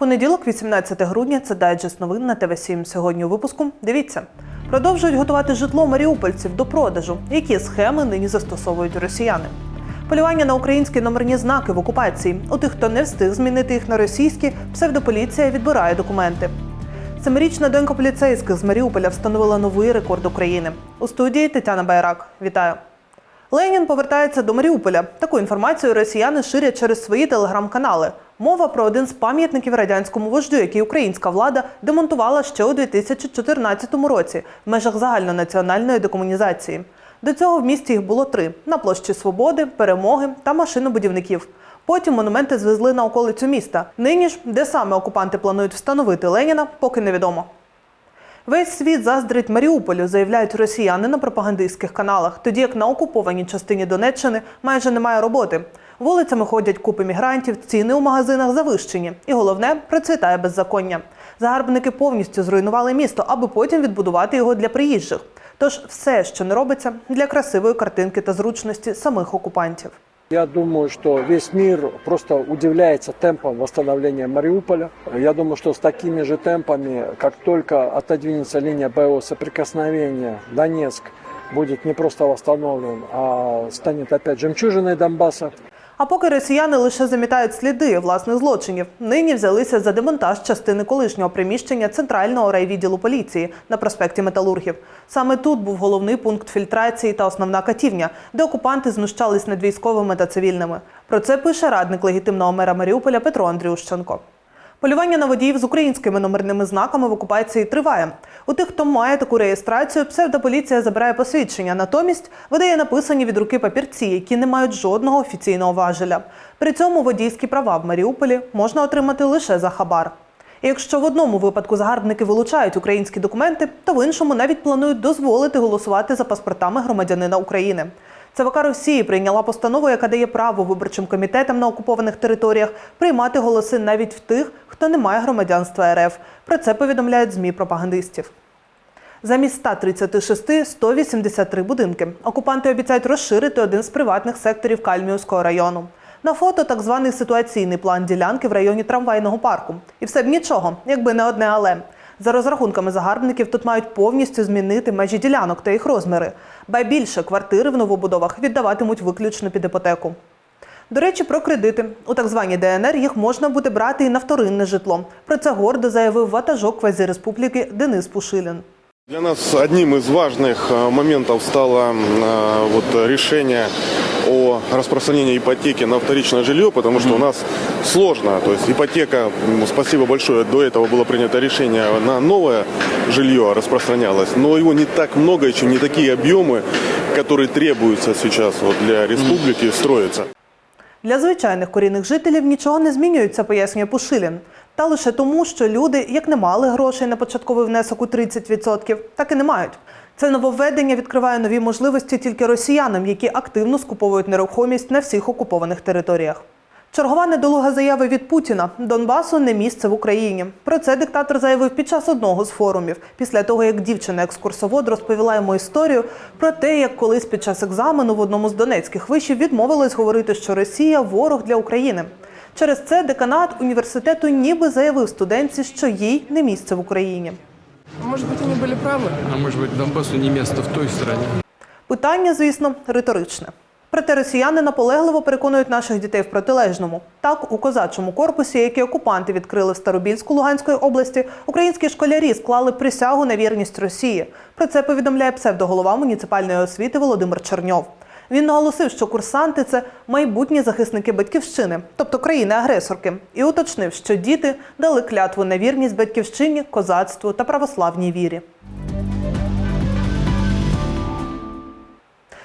Понеділок, 18 грудня, це дайджест новин на ТВ 7 Сьогодні у випуску. Дивіться. Продовжують готувати житло маріупольців до продажу. Які схеми нині застосовують росіяни? Полювання на українські номерні знаки в окупації. У тих, хто не встиг змінити їх на російські, псевдополіція відбирає документи. Семирічна донька поліцейських з Маріуполя встановила новий рекорд України. У студії Тетяна Байрак. Вітаю. Ленін повертається до Маріуполя. Таку інформацію росіяни ширять через свої телеграм-канали. Мова про один з пам'ятників радянському вождю, який українська влада демонтувала ще у 2014 році в межах загальнонаціональної декомунізації. До цього в місті їх було три: на площі Свободи, Перемоги та машинобудівників. Потім монументи звезли на околицю міста. Нині ж, де саме окупанти планують встановити Леніна, поки невідомо. Весь світ заздрить Маріуполю, заявляють росіяни на пропагандистських каналах, тоді як на окупованій частині Донеччини майже немає роботи. Вулицями ходять купи мігрантів, ціни у магазинах завищені. І головне процвітає беззаконня. Загарбники повністю зруйнували місто, аби потім відбудувати його для приїжджих. Тож все, що не робиться, для красивої картинки та зручності самих окупантів. Я думаю, что весь мир просто удивляется темпом восстановления Мариуполя. Я думаю, что с такими же темпами, как только отодвинется линия боевого соприкосновения, Донецк будет не просто восстановлен, а станет опять жемчужиной Донбасса. А поки росіяни лише замітають сліди власних злочинів, нині взялися за демонтаж частини колишнього приміщення центрального райвідділу поліції на проспекті Металургів. Саме тут був головний пункт фільтрації та основна катівня, де окупанти знущались над військовими та цивільними. Про це пише радник легітимного мера Маріуполя Петро Андрющенко. Полювання на водіїв з українськими номерними знаками в окупації триває. У тих, хто має таку реєстрацію, псевдополіція забирає посвідчення, натомість видає написані від руки папірці, які не мають жодного офіційного важеля. При цьому водійські права в Маріуполі можна отримати лише за хабар. І якщо в одному випадку загарбники вилучають українські документи, то в іншому навіть планують дозволити голосувати за паспортами громадянина України. ЦВК Росії прийняла постанову, яка дає право виборчим комітетам на окупованих територіях приймати голоси навіть в тих, хто не має громадянства РФ. Про це повідомляють змі пропагандистів. Замість 136 – 183 будинки. Окупанти обіцяють розширити один з приватних секторів Кальміуського району. На фото так званий ситуаційний план ділянки в районі трамвайного парку. І все б нічого, якби не одне але. За розрахунками загарбників тут мають повністю змінити межі ділянок та їх розміри. Ба більше квартири в новобудовах віддаватимуть виключно під іпотеку. До речі, про кредити у так званій ДНР їх можна буде брати і на вторинне житло. Про це гордо заявив ватажок квазіреспубліки Денис Пушилін. Для нас одним из важных э, моментов стало э, вот решение о распространении ипотеки на вторичное жилье, потому что у нас сложно. То есть ипотека, м, спасибо большое, до этого было принято решение на новое жилье распространялось, но его не так много еще, не такие объемы, которые требуются сейчас вот для республики строиться. Для звичайних корінних жителів нічого не змінюється, пояснює Пушилін. Та лише тому, що люди як не мали грошей на початковий внесок у 30%, так і не мають. Це нововведення відкриває нові можливості тільки росіянам, які активно скуповують нерухомість на всіх окупованих територіях. Чергова недолуга заява від Путіна Донбасу не місце в Україні. Про це диктатор заявив під час одного з форумів, після того як дівчина-екскурсовод розповіла йому історію про те, як колись під час екзамену в одному з донецьких вишів відмовилась говорити, що Росія ворог для України. Через це деканат університету ніби заявив студентці, що їй не місце в Україні. Может быть, они были правы? А может быть, Донбассу не место в той стране? Питання, звісно, риторичне. Проте росіяни наполегливо переконують наших дітей в протилежному. Так, у козачому корпусі, який окупанти відкрили в Старобільську Луганської області, українські школярі склали присягу на вірність Росії. Про це повідомляє псевдоголова муніципальної освіти Володимир Черньов. Він наголосив, що курсанти це майбутні захисники батьківщини, тобто країни-агресорки, і уточнив, що діти дали клятву на вірність батьківщині, козацтву та православній вірі.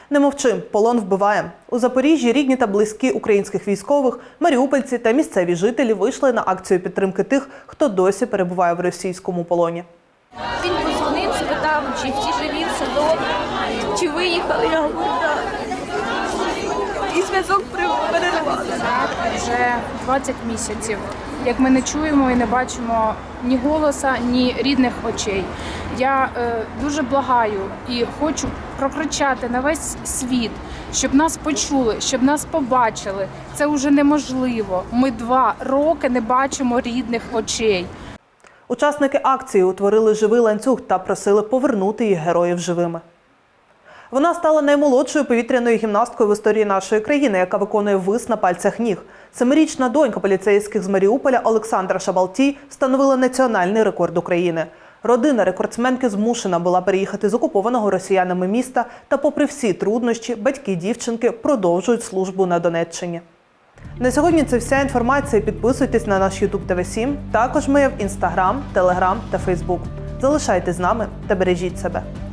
Не мовчи, полон вбиває. У Запоріжжі рідні та близькі українських військових, маріупольці та місцеві жителі вийшли на акцію підтримки тих, хто досі перебуває в російському полоні. Він позвонив, спитав, чи всі живі, все добре, чи виїхали. Я говорю. І зв'язок перервали. вже 20 місяців як ми не чуємо і не бачимо ні голоса, ні рідних очей. Я е, дуже благаю і хочу прокричати на весь світ, щоб нас почули, щоб нас побачили. Це вже неможливо. Ми два роки не бачимо рідних очей. Учасники акції утворили живий ланцюг та просили повернути їх героїв живими. Вона стала наймолодшою повітряною гімнасткою в історії нашої країни, яка виконує вис на пальцях ніг. Семирічна донька поліцейських з Маріуполя Олександра Шабалті встановила національний рекорд України. Родина рекордсменки змушена була переїхати з окупованого росіянами міста, та, попри всі труднощі, батьки дівчинки продовжують службу на Донеччині. На сьогодні це вся інформація. Підписуйтесь на наш YouTube TV 7 Також ми є в Instagram, Telegram та Facebook. Залишайтесь з нами та бережіть себе.